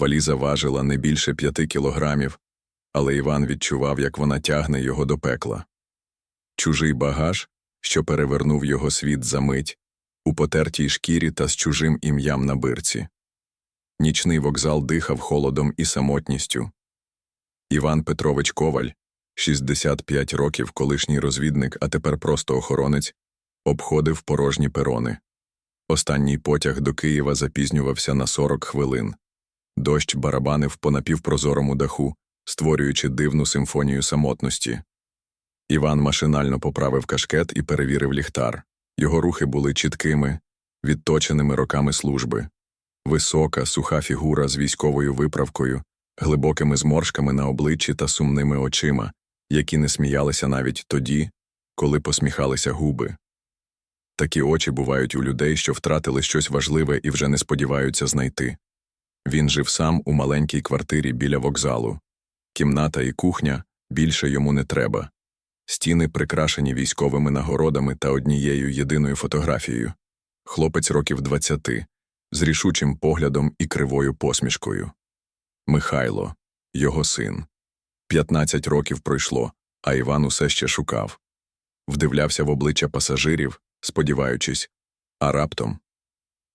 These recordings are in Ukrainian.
Валіза важила не більше п'яти кілограмів, але Іван відчував, як вона тягне його до пекла. Чужий багаж, що перевернув його світ за мить, у потертій шкірі та з чужим ім'ям на бирці. Нічний вокзал дихав холодом і самотністю. Іван Петрович Коваль, 65 років, колишній розвідник, а тепер просто охоронець, обходив порожні перони. Останній потяг до Києва запізнювався на 40 хвилин. Дощ барабанив по напівпрозорому даху, створюючи дивну симфонію самотності. Іван машинально поправив кашкет і перевірив ліхтар. Його рухи були чіткими, відточеними роками служби. Висока, суха фігура з військовою виправкою, глибокими зморшками на обличчі та сумними очима, які не сміялися навіть тоді, коли посміхалися губи. Такі очі бувають у людей, що втратили щось важливе і вже не сподіваються знайти. Він жив сам у маленькій квартирі біля вокзалу. Кімната і кухня більше йому не треба. Стіни прикрашені військовими нагородами та однією єдиною фотографією. Хлопець років двадцяти, з рішучим поглядом і кривою посмішкою. Михайло, його син. П'ятнадцять років пройшло, а Іван усе ще шукав. Вдивлявся в обличчя пасажирів, сподіваючись, а раптом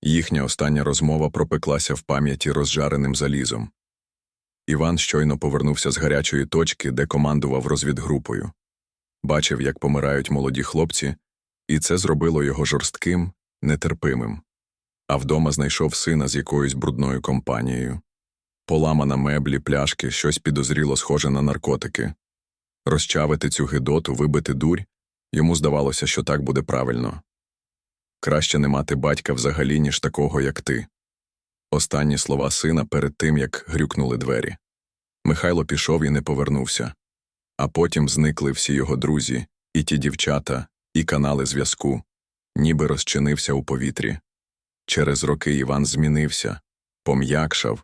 їхня остання розмова пропеклася в пам'яті розжареним залізом. Іван щойно повернувся з гарячої точки, де командував розвідгрупою. Бачив, як помирають молоді хлопці, і це зробило його жорстким, нетерпимим. А вдома знайшов сина з якоюсь брудною компанією. Поламана меблі, пляшки, щось підозріло схоже на наркотики. Розчавити цю гидоту, вибити дурь йому здавалося, що так буде правильно. Краще не мати батька взагалі, ніж такого, як ти. Останні слова сина перед тим, як грюкнули двері. Михайло пішов і не повернувся. А потім зникли всі його друзі, і ті дівчата, і канали зв'язку, ніби розчинився у повітрі. Через роки Іван змінився, пом'якшав,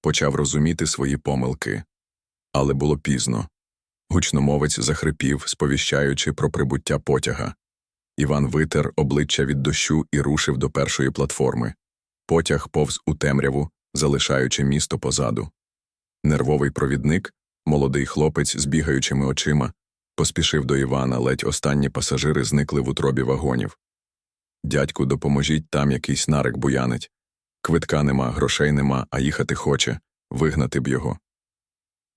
почав розуміти свої помилки. Але було пізно. Гучномовець захрипів, сповіщаючи про прибуття потяга. Іван витер обличчя від дощу і рушив до першої платформи. Потяг повз у темряву, залишаючи місто позаду. Нервовий провідник, молодий хлопець з бігаючими очима, поспішив до Івана, ледь останні пасажири зникли в утробі вагонів. Дядьку, допоможіть, там якийсь нарик буянить. Квитка нема, грошей нема, а їхати хоче, вигнати б його.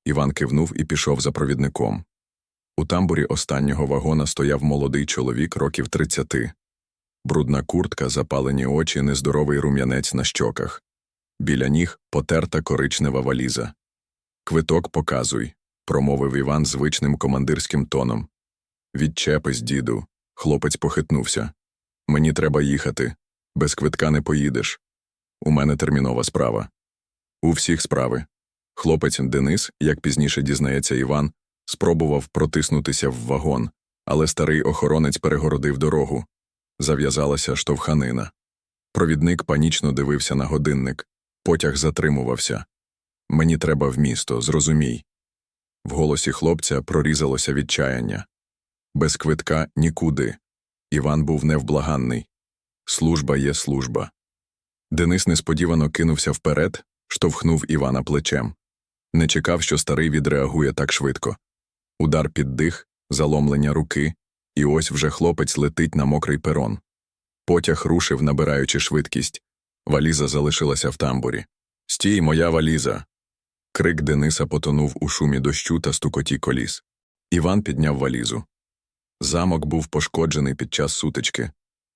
Іван кивнув і пішов за провідником. У тамбурі останнього вагона стояв молодий чоловік років тридцяти. Брудна куртка, запалені очі, нездоровий рум'янець на щоках. Біля ніг потерта коричнева валіза. Квиток показуй, промовив Іван звичним командирським тоном. Відчепись, діду. Хлопець похитнувся. Мені треба їхати. Без квитка не поїдеш. У мене термінова справа. У всіх справи. Хлопець Денис, як пізніше дізнається Іван, спробував протиснутися в вагон, але старий охоронець перегородив дорогу. Зав'язалася штовханина. Провідник панічно дивився на годинник. Потяг затримувався. Мені треба в місто, зрозумій. В голосі хлопця прорізалося відчаяння. Без квитка нікуди. Іван був невблаганний. Служба є служба. Денис несподівано кинувся вперед, штовхнув Івана плечем. Не чекав, що старий відреагує так швидко. Удар під дих, заломлення руки, і ось вже хлопець летить на мокрий перон. Потяг рушив, набираючи швидкість. Валіза залишилася в тамбурі. Стій, моя валіза. Крик Дениса потонув у шумі дощу та стукоті коліс. Іван підняв валізу. Замок був пошкоджений під час сутички.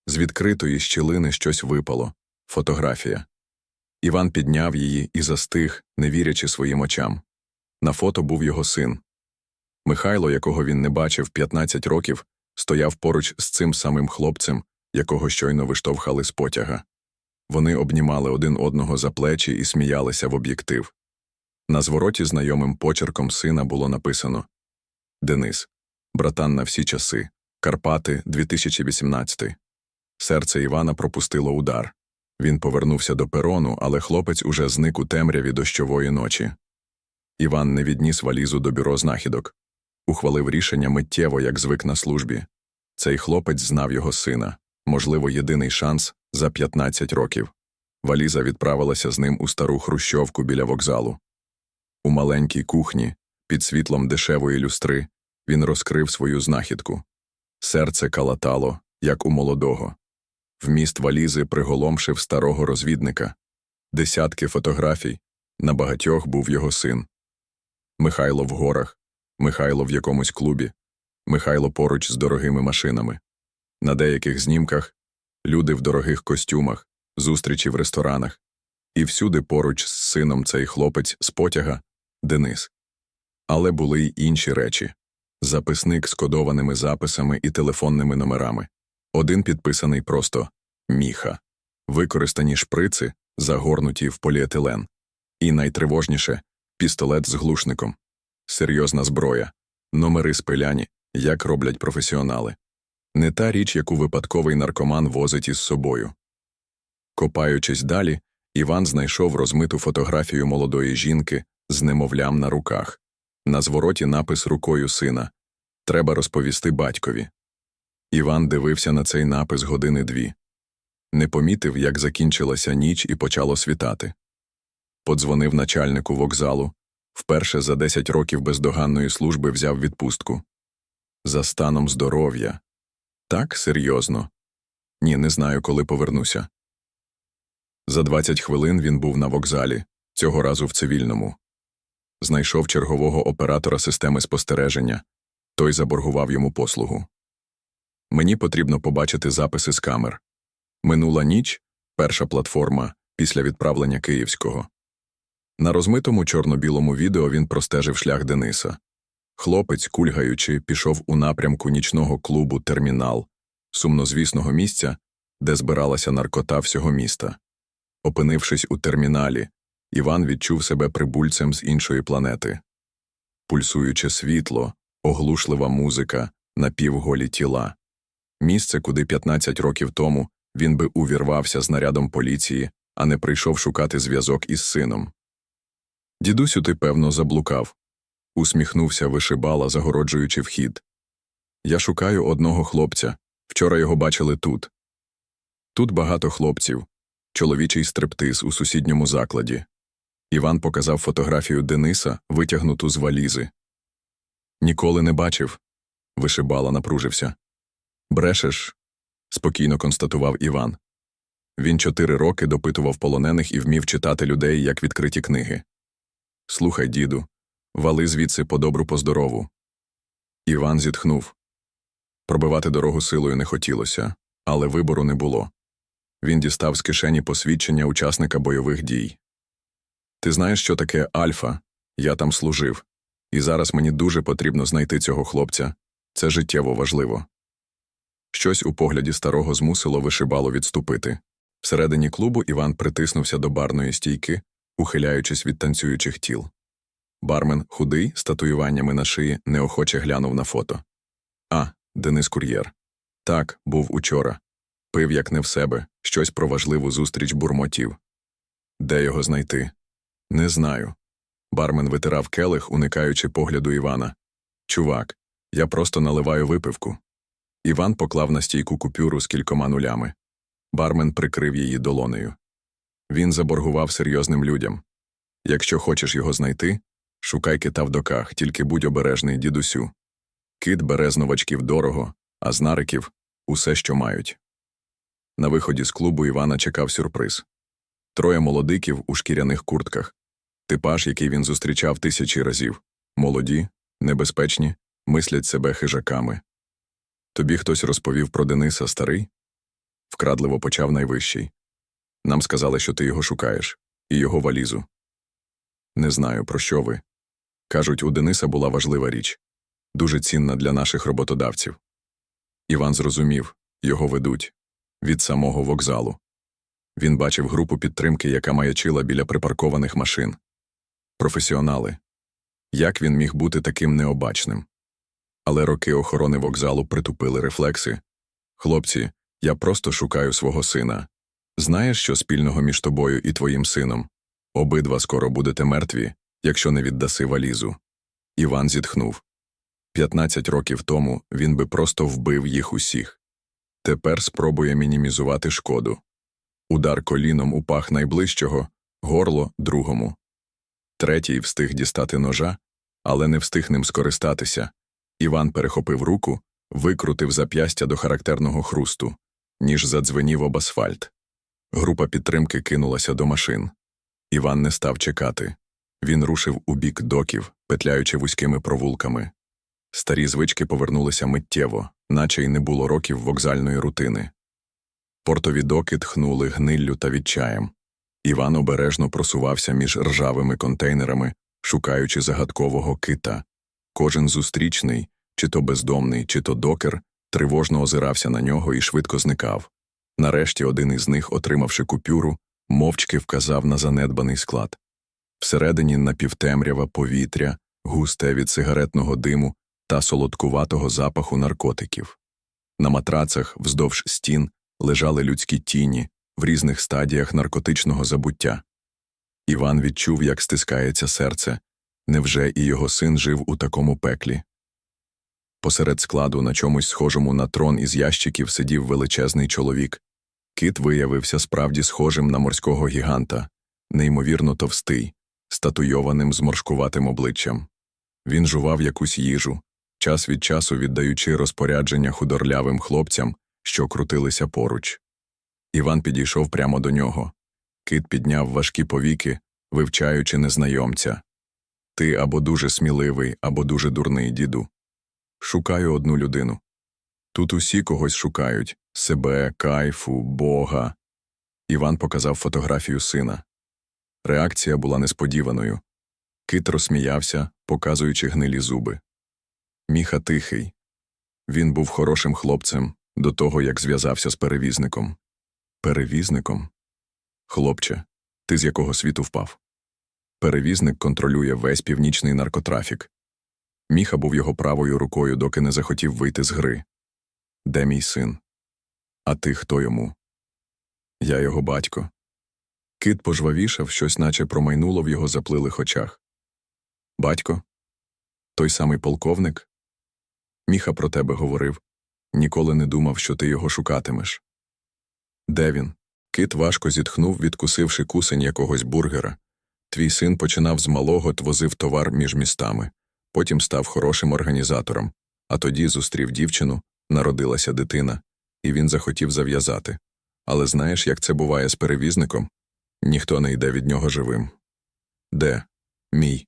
З відкритої щілини щось випало фотографія. Іван підняв її і застиг, не вірячи своїм очам. На фото був його син. Михайло, якого він не бачив 15 років, стояв поруч з цим самим хлопцем, якого щойно виштовхали з потяга. Вони обнімали один одного за плечі і сміялися в об'єктив. На звороті знайомим почерком сина було написано Денис, братан на всі часи, Карпати, 2018. Серце Івана пропустило удар. Він повернувся до перону, але хлопець уже зник у темряві дощової ночі. Іван не відніс валізу до бюро знахідок. Ухвалив рішення миттєво, як звик на службі. Цей хлопець знав його сина, можливо, єдиний шанс за 15 років. Валіза відправилася з ним у стару хрущовку біля вокзалу. У маленькій кухні, під світлом дешевої люстри, він розкрив свою знахідку. Серце калатало, як у молодого. Вміст валізи приголомшив старого розвідника. Десятки фотографій. На багатьох був його син. Михайло в горах, Михайло в якомусь клубі, Михайло поруч з дорогими машинами. На деяких знімках люди в дорогих костюмах, зустрічі в ресторанах. І всюди поруч з сином цей хлопець з потяга Денис. Але були й інші речі записник з кодованими записами і телефонними номерами. Один підписаний просто Міха, використані шприци, загорнуті в поліетилен. І найтривожніше пістолет з глушником, серйозна зброя, номери спиляні, як роблять професіонали. Не та річ, яку випадковий наркоман возить із собою. Копаючись далі, Іван знайшов розмиту фотографію молодої жінки з немовлям на руках. На звороті напис рукою сина Треба розповісти батькові. Іван дивився на цей напис години дві. Не помітив, як закінчилася ніч і почало світати. Подзвонив начальнику вокзалу. Вперше за 10 років бездоганної служби взяв відпустку. За станом здоров'я. Так, серйозно. Ні, не знаю, коли повернуся. За 20 хвилин він був на вокзалі, цього разу в цивільному. Знайшов чергового оператора системи спостереження. Той заборгував йому послугу. Мені потрібно побачити записи з камер. Минула ніч перша платформа після відправлення Київського. На розмитому чорно-білому відео він простежив шлях Дениса. Хлопець, кульгаючи, пішов у напрямку нічного клубу Термінал, сумнозвісного місця, де збиралася наркота всього міста. Опинившись у терміналі, Іван відчув себе прибульцем з іншої планети. Пульсуюче світло, оглушлива музика, напівголі тіла. Місце, куди 15 років тому він би увірвався з нарядом поліції, а не прийшов шукати зв'язок із сином. Дідусю, ти, певно, заблукав. усміхнувся вишибала, загороджуючи вхід. Я шукаю одного хлопця. Вчора його бачили тут. Тут багато хлопців, чоловічий стриптиз у сусідньому закладі. Іван показав фотографію Дениса, витягнуту з валізи. Ніколи не бачив. Вишибала напружився. Брешеш, спокійно констатував Іван. Він чотири роки допитував полонених і вмів читати людей як відкриті книги. Слухай, діду, вали звідси по добру по здорову. Іван зітхнув. Пробивати дорогу силою не хотілося, але вибору не було. Він дістав з кишені посвідчення учасника бойових дій. Ти знаєш, що таке Альфа? Я там служив. І зараз мені дуже потрібно знайти цього хлопця. Це життєво важливо. Щось у погляді старого змусило вишибало відступити. Всередині клубу Іван притиснувся до барної стійки, ухиляючись від танцюючих тіл. Бармен, худий, з татуюваннями на шиї, неохоче глянув на фото. А, Денис Кур'єр. Так, був учора. Пив, як не в себе, щось про важливу зустріч бурмотів. Де його знайти? Не знаю. Бармен витирав келих, уникаючи погляду Івана. Чувак, я просто наливаю випивку. Іван поклав на стійку купюру з кількома нулями. Бармен прикрив її долонею. Він заборгував серйозним людям. Якщо хочеш його знайти, шукай кита в доках, тільки будь обережний, дідусю. Кит бере з новачків дорого, а з нариків усе, що мають. На виході з клубу Івана чекав сюрприз троє молодиків у шкіряних куртках, типаж, який він зустрічав тисячі разів молоді, небезпечні, мислять себе хижаками. Тобі хтось розповів про Дениса старий? Вкрадливо почав найвищий. Нам сказали, що ти його шукаєш, і його валізу. Не знаю, про що ви. Кажуть, у Дениса була важлива річ дуже цінна для наших роботодавців. Іван зрозумів його ведуть від самого вокзалу. Він бачив групу підтримки, яка маячила біля припаркованих машин. Професіонали. Як він міг бути таким необачним? Але роки охорони вокзалу притупили рефлекси. Хлопці, я просто шукаю свого сина. Знаєш, що спільного між тобою і твоїм сином? Обидва скоро будете мертві, якщо не віддаси валізу. Іван зітхнув. П'ятнадцять років тому він би просто вбив їх усіх. Тепер спробує мінімізувати шкоду. Удар коліном у пах найближчого, горло другому. Третій встиг дістати ножа, але не встиг ним скористатися. Іван перехопив руку, викрутив зап'ястя до характерного хрусту, ніж задзвенів об асфальт. Група підтримки кинулася до машин. Іван не став чекати. Він рушив у бік доків, петляючи вузькими провулками. Старі звички повернулися миттєво, наче й не було років вокзальної рутини. Портові доки тхнули гниллю та відчаєм. Іван обережно просувався між ржавими контейнерами, шукаючи загадкового кита. Кожен зустрічний, чи то бездомний, чи то докер, тривожно озирався на нього і швидко зникав. Нарешті один із них, отримавши купюру, мовчки вказав на занедбаний склад. Всередині напівтемрява повітря, густе від сигаретного диму та солодкуватого запаху наркотиків. На матрацах вздовж стін лежали людські тіні в різних стадіях наркотичного забуття. Іван відчув, як стискається серце. Невже і його син жив у такому пеклі? Посеред складу, на чомусь схожому на трон із ящиків, сидів величезний чоловік. Кит виявився справді схожим на морського гіганта, неймовірно товстий, статуйованим зморшкуватим обличчям. Він жував якусь їжу, час від часу віддаючи розпорядження худорлявим хлопцям, що крутилися поруч. Іван підійшов прямо до нього. Кит підняв важкі повіки, вивчаючи незнайомця. Ти або дуже сміливий, або дуже дурний, діду. Шукаю одну людину. Тут усі когось шукають себе, кайфу, Бога. Іван показав фотографію сина. Реакція була несподіваною. Кит розсміявся, показуючи гнилі зуби. Міха тихий. Він був хорошим хлопцем до того, як зв'язався з перевізником. Перевізником? Хлопче, ти з якого світу впав? Перевізник контролює весь північний наркотрафік. Міха був його правою рукою, доки не захотів вийти з гри. Де мій син? А ти хто йому? Я його батько. Кит пожвавішав, щось наче промайнуло в його заплилих очах. Батько? Той самий полковник? Міха про тебе говорив. Ніколи не думав, що ти його шукатимеш. Де він? Кит важко зітхнув, відкусивши кусень якогось бургера. Твій син починав з малого, твозив товар між містами, потім став хорошим організатором, а тоді зустрів дівчину, народилася дитина, і він захотів зав'язати. Але знаєш, як це буває з перевізником? Ніхто не йде від нього живим. Де? Мій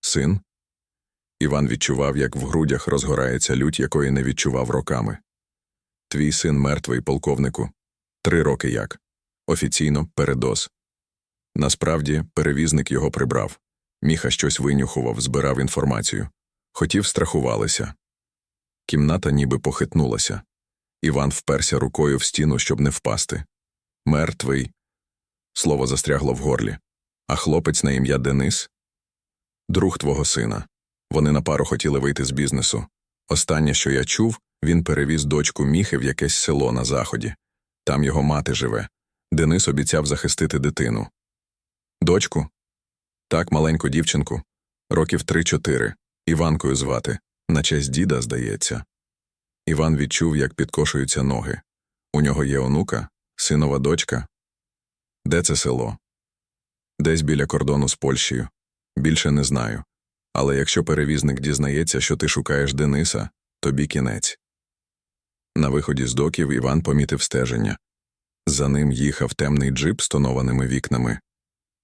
син? Іван відчував, як в грудях розгорається лють, якої не відчував роками. Твій син мертвий, полковнику. Три роки як. Офіційно передоз. Насправді, перевізник його прибрав. Міха щось винюхував, збирав інформацію. Хотів страхувалися. Кімната ніби похитнулася. Іван вперся рукою в стіну, щоб не впасти. Мертвий. Слово застрягло в горлі. А хлопець на ім'я Денис? Друг твого сина. Вони на пару хотіли вийти з бізнесу. Останнє, що я чув, він перевіз дочку Міхи в якесь село на заході. Там його мати живе. Денис обіцяв захистити дитину. Дочку? Так, маленьку дівчинку. Років три-чотири. Іванкою звати. На честь діда, здається. Іван відчув, як підкошуються ноги. У нього є онука, синова дочка. Де це село? Десь біля кордону з Польщею. Більше не знаю. Але якщо перевізник дізнається, що ти шукаєш Дениса, тобі кінець. На виході з доків Іван помітив стеження. За ним їхав темний джип з тонованими вікнами.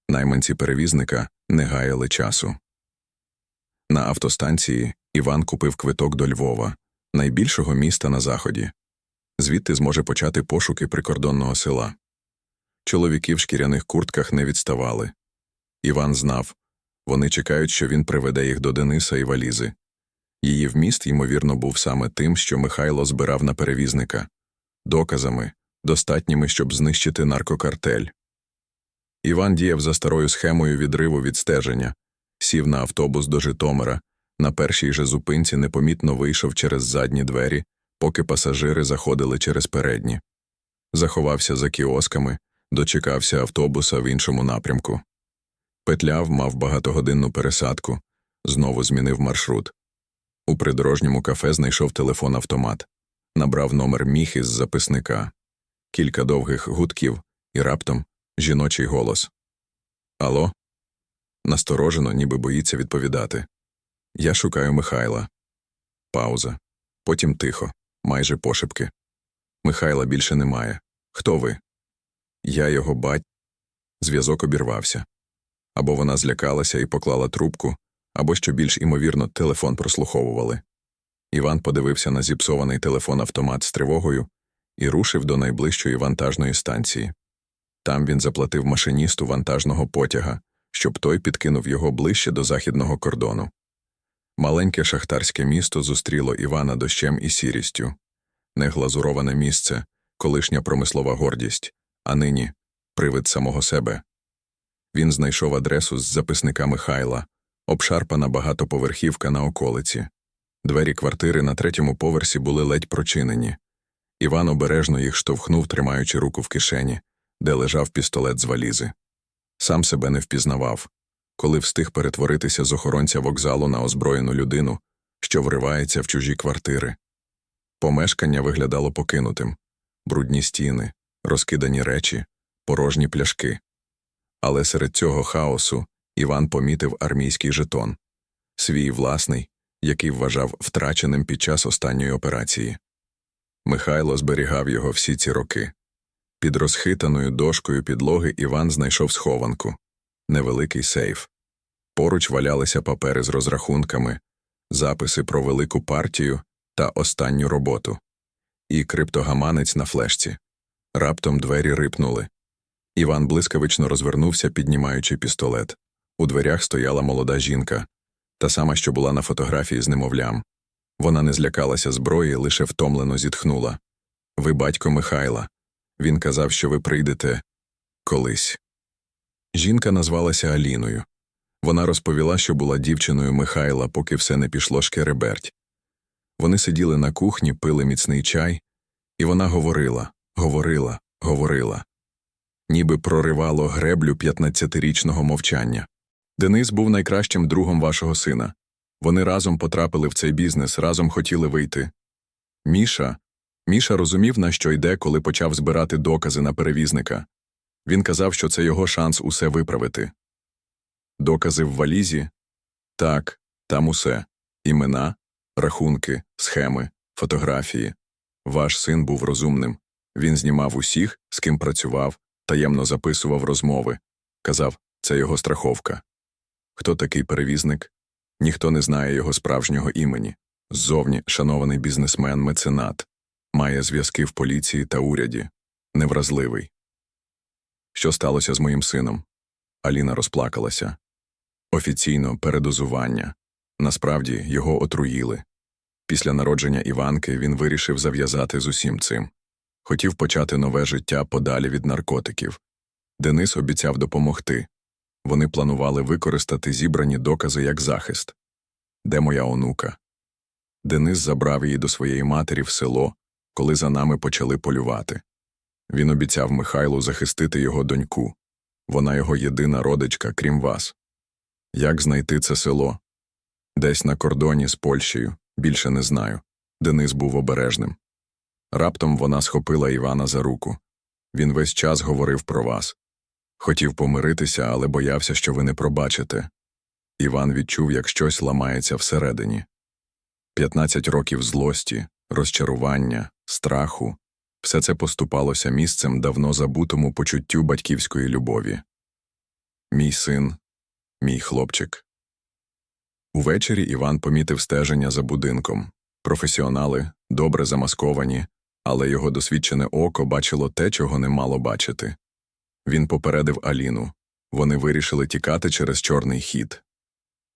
Найманці перевізника не гаяли часу. На автостанції Іван купив квиток до Львова, найбільшого міста на заході. Звідти зможе почати пошуки прикордонного села. Чоловіки в шкіряних куртках не відставали. Іван знав вони чекають, що він приведе їх до Дениса і валізи. Її вміст, ймовірно, був саме тим, що Михайло збирав на перевізника доказами, достатніми, щоб знищити наркокартель. Іван діяв за старою схемою відриву від стеження, сів на автобус до Житомира, на першій же зупинці непомітно вийшов через задні двері, поки пасажири заходили через передні. Заховався за кіосками, дочекався автобуса в іншому напрямку. Петляв, мав багатогодинну пересадку, знову змінив маршрут. У придорожньому кафе знайшов телефон автомат, набрав номер міхи з записника. Кілька довгих гудків, і раптом жіночий голос. Ало? Насторожено, ніби боїться відповідати. Я шукаю Михайла. Пауза. Потім тихо, майже пошепки. Михайла більше немає. Хто ви? Я його бать. Зв'язок обірвався. Або вона злякалася і поклала трубку, або, що більш імовірно, телефон прослуховували. Іван подивився на зіпсований телефон-автомат з тривогою і рушив до найближчої вантажної станції. Там він заплатив машиністу вантажного потяга, щоб той підкинув його ближче до західного кордону. Маленьке шахтарське місто зустріло Івана дощем і сірістю. Неглазуроване місце, колишня промислова гордість, а нині привид самого себе. Він знайшов адресу з записника Михайла, обшарпана багатоповерхівка на околиці. Двері квартири на третьому поверсі були ледь прочинені. Іван обережно їх штовхнув, тримаючи руку в кишені, де лежав пістолет з валізи. Сам себе не впізнавав, коли встиг перетворитися з охоронця вокзалу на озброєну людину, що вривається в чужі квартири. Помешкання виглядало покинутим брудні стіни, розкидані речі, порожні пляшки. Але серед цього хаосу Іван помітив армійський жетон свій власний, який вважав втраченим під час останньої операції. Михайло зберігав його всі ці роки. Під розхитаною дошкою підлоги Іван знайшов схованку невеликий сейф. Поруч валялися папери з розрахунками, записи про велику партію та останню роботу, і криптогаманець на флешці. Раптом двері рипнули. Іван блискавично розвернувся, піднімаючи пістолет. У дверях стояла молода жінка, та сама, що була на фотографії з немовлям. Вона не злякалася зброї, лише втомлено зітхнула. Ви батько Михайла. Він казав, що ви прийдете колись. Жінка назвалася Аліною. Вона розповіла, що була дівчиною Михайла, поки все не пішло шкереберть. Вони сиділи на кухні, пили міцний чай, і вона говорила, говорила, говорила, ніби проривало греблю 15-річного мовчання. Денис був найкращим другом вашого сина. Вони разом потрапили в цей бізнес, разом хотіли вийти. Міша. Міша розумів, на що йде, коли почав збирати докази на перевізника. Він казав, що це його шанс усе виправити. Докази в валізі? Так, там усе імена, рахунки, схеми, фотографії. Ваш син був розумним. Він знімав усіх, з ким працював, таємно записував розмови. Казав, це його страховка. Хто такий перевізник? Ніхто не знає його справжнього імені. Ззовні шанований бізнесмен, меценат, має зв'язки в поліції та уряді, невразливий. Що сталося з моїм сином? Аліна розплакалася. Офіційно передозування. Насправді його отруїли. Після народження Іванки він вирішив зав'язати з усім цим. Хотів почати нове життя подалі від наркотиків. Денис обіцяв допомогти. Вони планували використати зібрані докази як захист. Де моя онука? Денис забрав її до своєї матері в село, коли за нами почали полювати. Він обіцяв Михайлу захистити його доньку. Вона його єдина родичка, крім вас. Як знайти це село? Десь на кордоні з Польщею, більше не знаю. Денис був обережним. Раптом вона схопила Івана за руку. Він весь час говорив про вас. Хотів помиритися, але боявся, що ви не пробачите. Іван відчув, як щось ламається всередині. П'ятнадцять років злості, розчарування, страху все це поступалося місцем давно забутому почуттю батьківської любові. Мій син, мій хлопчик. Увечері Іван помітив стеження за будинком. Професіонали, добре замасковані, але його досвідчене око бачило те, чого не мало бачити. Він попередив Аліну. Вони вирішили тікати через чорний хід.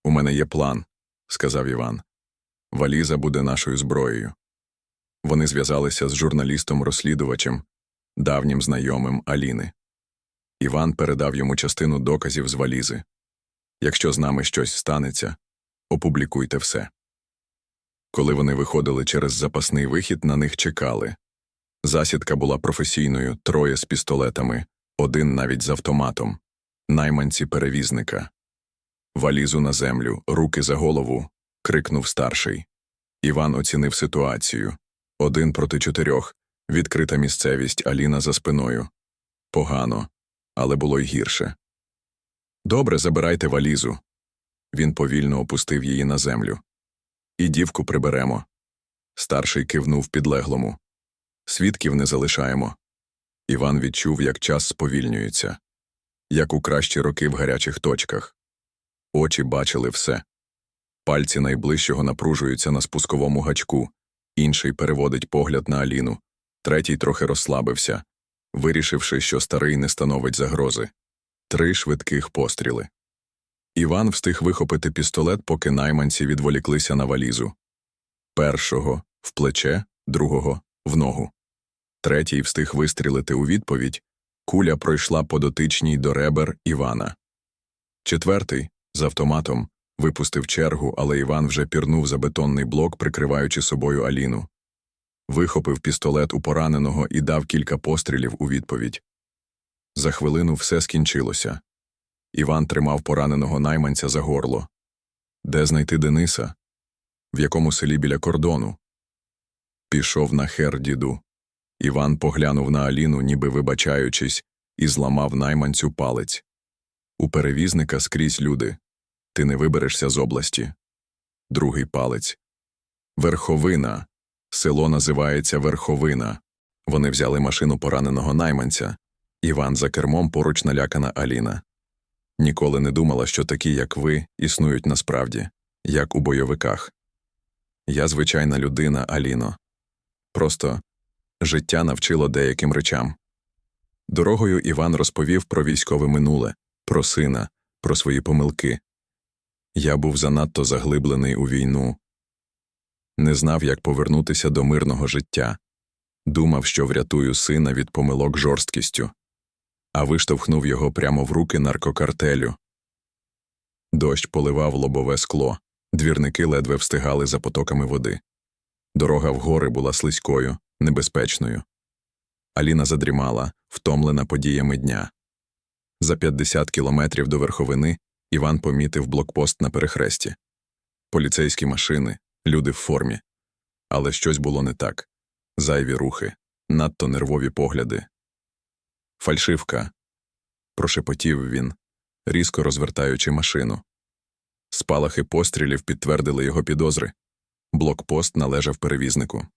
У мене є план, сказав Іван. Валіза буде нашою зброєю. Вони зв'язалися з журналістом-розслідувачем, давнім знайомим Аліни. Іван передав йому частину доказів з валізи. Якщо з нами щось станеться, опублікуйте все. Коли вони виходили через запасний вихід, на них чекали. Засідка була професійною, троє з пістолетами, один навіть з автоматом, найманці перевізника. Валізу на землю, руки за голову. крикнув старший. Іван оцінив ситуацію один проти чотирьох, відкрита місцевість Аліна за спиною. погано, але було й гірше. Добре, забирайте валізу. Він повільно опустив її на землю. І дівку приберемо. Старший кивнув підлеглому. Свідків не залишаємо. Іван відчув, як час сповільнюється, як у кращі роки в гарячих точках. Очі бачили все. Пальці найближчого напружуються на спусковому гачку, інший переводить погляд на Аліну, третій трохи розслабився, вирішивши, що старий не становить загрози. Три швидких постріли. Іван встиг вихопити пістолет, поки найманці відволіклися на валізу. Першого в плече, другого в ногу. Третій встиг вистрілити у відповідь. Куля пройшла по дотичній до ребер Івана. Четвертий, з автоматом, випустив чергу, але Іван вже пірнув за бетонний блок, прикриваючи собою Аліну. Вихопив пістолет у пораненого і дав кілька пострілів у відповідь. За хвилину все скінчилося. Іван тримав пораненого найманця за горло. Де знайти Дениса? В якому селі біля кордону? Пішов на хер, діду. Іван поглянув на Аліну, ніби вибачаючись, і зламав найманцю палець. У перевізника скрізь люди. Ти не виберешся з області. Другий палець. Верховина. Село називається Верховина. Вони взяли машину пораненого найманця. Іван за кермом поруч налякана Аліна. Ніколи не думала, що такі, як ви, існують насправді, як у бойовиках. Я звичайна людина, Аліно. Просто життя навчило деяким речам. Дорогою Іван розповів про військове минуле, про сина, про свої помилки. Я був занадто заглиблений у війну, не знав, як повернутися до мирного життя, думав, що врятую сина від помилок жорсткістю, а виштовхнув його прямо в руки наркокартелю. Дощ поливав лобове скло, двірники ледве встигали за потоками води. Дорога в гори була слизькою, небезпечною. Аліна задрімала, втомлена подіями дня. За 50 кілометрів до верховини Іван помітив блокпост на перехресті. Поліцейські машини, люди в формі. Але щось було не так. Зайві рухи, надто нервові погляди. Фальшивка. прошепотів він, різко розвертаючи машину. Спалахи пострілів підтвердили його підозри. Блокпост належав перевізнику.